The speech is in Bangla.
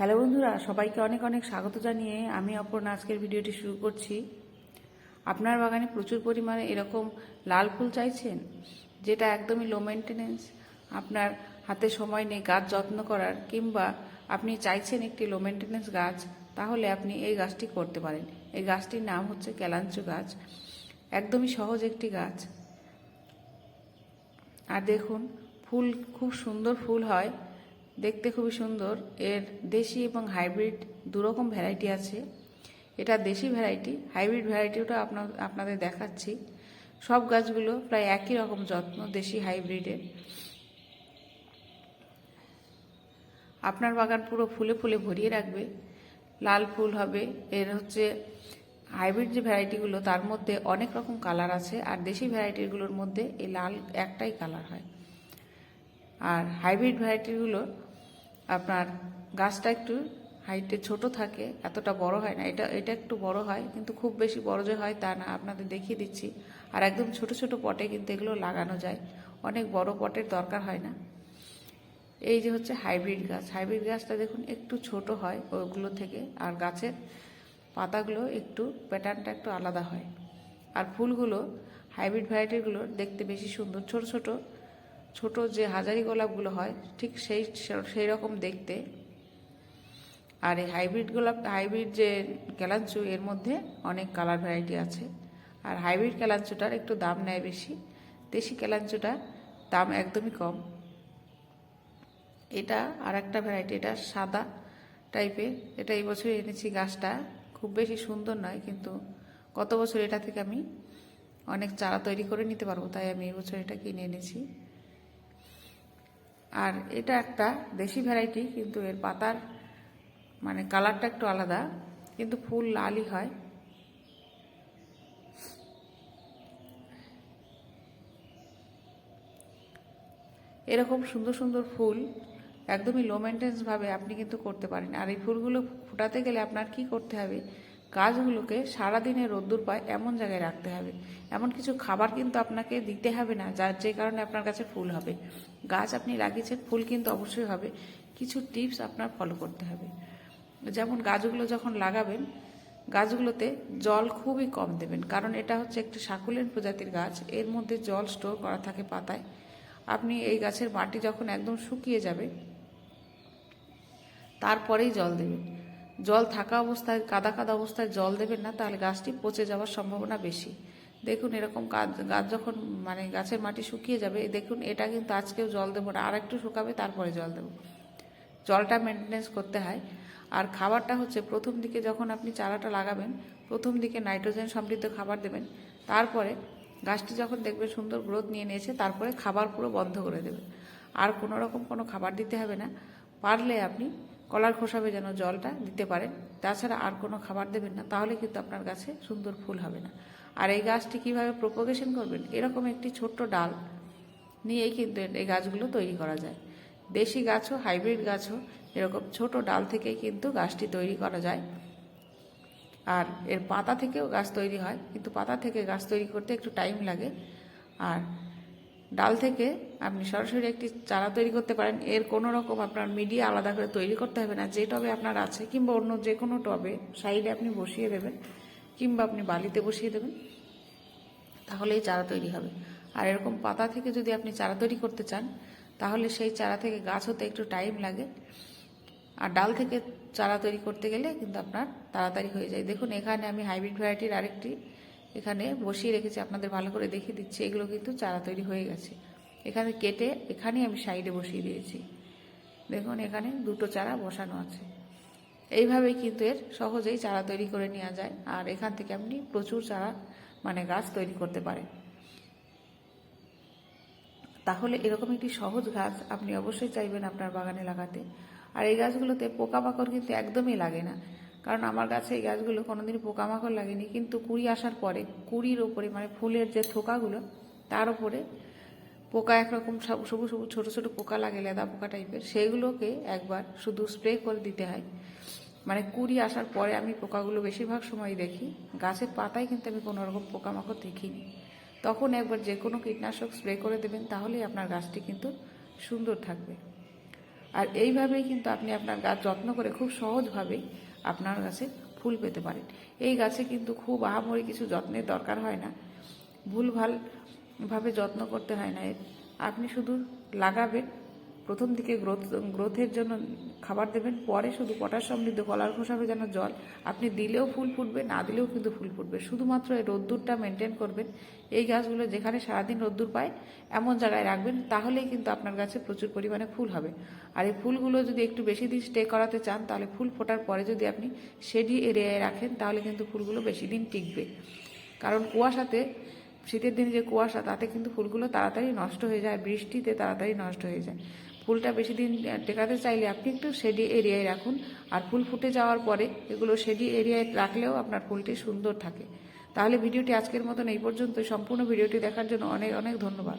হ্যালো বন্ধুরা, সবাইকে অনেক অনেক স্বাগত জানিয়ে আমি অপর্ণা আজকের ভিডিওটি শুরু করছি। আপনার বাগানে প্রচুর পরিমাণে এরকম লাল ফুল চাইছেন, যেটা একদমই লো মেনটেনেন্স আপনার হাতে সময় নেই গাছ যত্ন করার, কিংবা আপনি চাইছেন একটি লো মেনটেনেন্স গাছ, তাহলে আপনি এই গাছটি করতে পারেন। এই গাছটির নাম হচ্ছে ক্যালাঞ্চু গাছ, একদমই সহজ একটি গাছ। আর দেখুন, ফুল খুব সুন্দর ফুল হয়। দেখতে খুবই সুন্দর। এর দেশি এবং হাইব্রিড দুরকম ভ্যারাইটি আছে। এটা দেশি ভ্যারাইটি হাইব্রিড ভ্যারাইটিটা আপনার, আপনাদের দেখাচ্ছি। সব গাছগুলো প্রায় একই রকম যত্ন, দেশি হাইব্রিডের আপনার বাগান পুরো ফুলে ফুলে ভরিয়ে রাখবে। লাল ফুল হবে। এর হচ্ছে হাইব্রিড যে ভ্যারাইটিগুলো তার মধ্যে অনেক রকম কালার আছে। আর দেশি ভ্যারাইটিগুলোর মধ্যে এই লাল একটাই কালার হয়। আর হাইব্রিড ভ্যারাইটিগুলো আপনার গাছটা একটু হাইটে ছোট থাকে, এতটা বড় হয় না। এটা এটা একটু বড় হয়, কিন্তু খুব বেশি বড় যে হয় তা না, আপনাদের দেখিয়ে দিচ্ছি। আর একদম ছোট ছোট পটে কিন্তু এগুলো লাগানো যায়। অনেক বড় পটের দরকার হয় না। এই যে হচ্ছে হাইব্রিড গাছ। হাইব্রিড গাছটা দেখুন একটু ছোট হয় ওগুলো থেকে, আর গাছের পাতাগুলো একটু প্যাটার্নটা একটু আলাদা হয়। আর ফুলগুলো হাইব্রিড ভ্যারাইটিগুলো দেখতে বেশি সুন্দর। ছোট ছোট ছোট যে হাজারি গোলাপগুলো হয়, ঠিক সেই সেই রকম দেখতে। আর এই হাইব্রিড গোলাপ, হাইব্রিড যে ক্যালাঞ্চু এর মধ্যে অনেক কালার ভ্যারাইটি আছে। আর হাইব্রিড ক্যালাঞ্চুটার একটু দাম নেয় বেশি। দেশি ক্যালাঞ্চুটার দাম একদমই কম। এটা আর একটা ভ্যারাইটি, এটা সাদা টাইপের এটা এই বছর এনেছি গাছটা। খুব বেশি সুন্দর নয়, কিন্তু গত বছর এটা থেকে আমি অনেক চারা তৈরি করে নিতে পারব, তাই আমি এই বছর এটা কিনে এনেছি। আর এটা একটা দেশি ভ্যারাইটি কিন্তু এর পাতার মানে কালারটা একটু আলাদা, কিন্তু ফুল লালই হয়। এরকম সুন্দর সুন্দর ফুল একদমই লো মেনটেন্স ভাবে আপনি কিন্তু করতে পারেন। আর এই ফুলগুলো ফোটাতে গেলে আপনার কি করতে হবে? গাছগুলোকে সারাদিনে রোদ্দুর পায় এমন জায়গায় রাখতে হবে। এমন কিছু খাবার কিন্তু আপনাকে দিতে হবে না, যার যে কারণে আপনার কাছে ফুল হবে। গাছ আপনি লাগিয়েছেন, ফুল কিন্তু অবশ্যই হবে। কিছু টিপস আপনার ফলো করতে হবে। যেমন গাছগুলো যখন লাগাবেন, গাছগুলোতে জল খুবই কম দেবেন, কারণ এটা হচ্ছে একটি সাকুলেন প্রজাতির গাছ। এর মধ্যে জল স্টোর করা থাকে পাতায়। আপনি এই গাছের মাটি যখন একদম শুকিয়ে যাবে, তারপরেই জল দেবেন। জল থাকা অবস্থায়, কাদা কাদা অবস্থায় জল দেবেন না, তাহলে গাছটি পচে যাওয়ার সম্ভাবনা বেশি। দেখুন, এরকম গাছ যখন মানে গাছের মাটি শুকিয়ে যাবে, দেখুন, এটা কিন্তু আজকেও জল দেবো না আর একটু শুকাবে, তারপরে জল দেবো। জলটা মেনটেনেন্স করতে হয়। আর খাবারটা হচ্ছে, প্রথম দিকে যখন আপনি চারাটা লাগাবেন, প্রথম দিকে নাইট্রোজেন সমৃদ্ধ খাবার দেবেন, তারপরে গাছটি যখন দেখবে সুন্দর গ্রোথ নিয়ে নিয়েছে, তারপরে খাবার পুরো বন্ধ করে দেবেন। আর কোনো রকম কোনো খাবার দিতে হবে না। পারলে আপনি কলার খোসাবে যেন জলটা দিতে পারেন। তাছাড়া আর কোনো খাবার দেবেন না, তাহলে কিন্তু আপনার গাছে সুন্দর ফুল হবে না। আর এই গাছটি কীভাবে প্রোপোগেশন করবেন? এরকম একটি ছোট্ট ডাল নিয়েই কিন্তু এই গাছগুলো তৈরি করা যায়। দেশি গাছও হাইব্রিড গাছও, এরকম ছোট ডাল থেকেই কিন্তু গাছটি তৈরি করা যায়। আর এর পাতা থেকেও গাছ তৈরি হয়, কিন্তু পাতা থেকে গাছ তৈরি করতে একটু টাইম লাগে। আর ডাল থেকে আপনি সরাসরি একটি চারা তৈরি করতে পারেন। এর কোনো রকম আপনার মিডিয়া আলাদা করে তৈরি করতে হবে না। যে টবে আপনার আছে কিংবা অন্য যে কোনো টবে সাইডে আপনি বসিয়ে দেবেন কিংবা আপনি বালিতে বসিয়ে দেবেন, তাহলেই চারা তৈরি হবে। আর এরকম পাতা থেকে যদি আপনি চারা তৈরি করতে চান, তাহলে সেই চারা থেকে গাছ হতে একটু টাইম লাগে। আর ডাল থেকে চারা তৈরি করতে গেলে কিন্তু আপনার তাড়াতাড়ি হয়ে যায়। দেখুন, এখানে আমি হাইব্রিড ভ্যারাইটির আরেকটি এখানে বসিয়ে রেখেছি, আপনাদের ভালো করে দেখিয়ে দিচ্ছি, এগুলো কিন্তু চারা তৈরি হয়ে গেছে। এখানে কেটে এখানেই আমি সাইডে বসিয়ে দিয়েছি। দেখুন, এখানে দুটো চারা বসানো আছে। এইভাবেই কিন্তু এর সহজেই চারা তৈরি করে নেওয়া যায়, আর এখান থেকে আপনি প্রচুর চারা মানে গাছ তৈরি করতে পারেন। তাহলে এরকম একটি সহজ গাছ আপনি অবশ্যই চাইবেন আপনার বাগানে লাগাতে। আর এই গাছগুলোতে পোকামাকড় কিন্তু একদমই লাগে না। কারণ আমার গাছে এই গাছগুলো কোনোদিনই পোকামাকড় লাগেনি। কিন্তু কুড়ি আসার পরে, কুড়ির ওপরে মানে ফুলের যে থোকাগুলো, তার উপরে পোকা একরকম সবুজ সবুজ ছোটো ছোটো পোকা লাগে, লেদা পোকা টাইপের। সেইগুলোকে একবার শুধু স্প্রে করে দিতে হয়। মানে কুড়ি আসার পরে আমি পোকাগুলো বেশিরভাগ সময় দেখি। গাছের পাতায় কিন্তু আমি কোনো রকম পোকামাকড় দেখিনি। তখন একবার যে কোনো কীটনাশক স্প্রে করে দেবেন, তাহলেই আপনার গাছটি কিন্তু সুন্দর থাকবে। আর এইভাবেই কিন্তু আপনি আপনার গাছ যত্ন করে খুব সহজভাবেই আপনার গাছে ফুল পেতে পারেন। এই গাছে কিন্তু খুব আহামরি কিছু যত্নের দরকার হয় না। ভুলভাল ভাবে যত্ন করতে হয় না। আপনি শুধু লাগাবেন প্রথম দিকে গ্রোথ, গ্রোথের জন্য খাবার দেবেন। পরে শুধু পটাশ সমৃদ্ধ কলার খোসা যেন জল। আপনি দিলেও ফুল ফুটবে, না দিলেও কিন্তু ফুল ফুটবে। শুধুমাত্র এই রোদ্দুরটা মেনটেন করবেন। এই গাছগুলো যেখানে সারাদিন রোদ্দুর পায়, এমন জায়গায় রাখবেন, তাহলেই কিন্তু আপনার গাছে প্রচুর পরিমাণে ফুল হবে। আর এই ফুলগুলো যদি একটু বেশি দিন স্টে করাতে চান, তাহলে ফুল ফোটার পরে যদি আপনি শেডি এরিয়ায় রাখেন, তাহলে কিন্তু ফুলগুলো বেশি দিন টিকবে। কারণ কুয়াশাতে, শীতের দিনে যে কুয়াশা, তাতে কিন্তু ফুলগুলো তাড়াতাড়ি নষ্ট হয়ে যায়, বৃষ্টিতে তাড়াতাড়ি নষ্ট হয়ে যায়। ফুলটা বেশি দিন টেকাতে চাইলে আপনি একটু শেডি এরিয়ায় রাখুন। আর ফুল ফুটে যাওয়ার পরে এগুলো শেডি এরিয়ায় রাখলেও আপনার ফুলটি সুন্দর থাকে। তাহলে ভিডিওটি আজকের মতন এই পর্যন্ত সম্পূর্ণ ভিডিওটি দেখার জন্য অনেক অনেক ধন্যবাদ।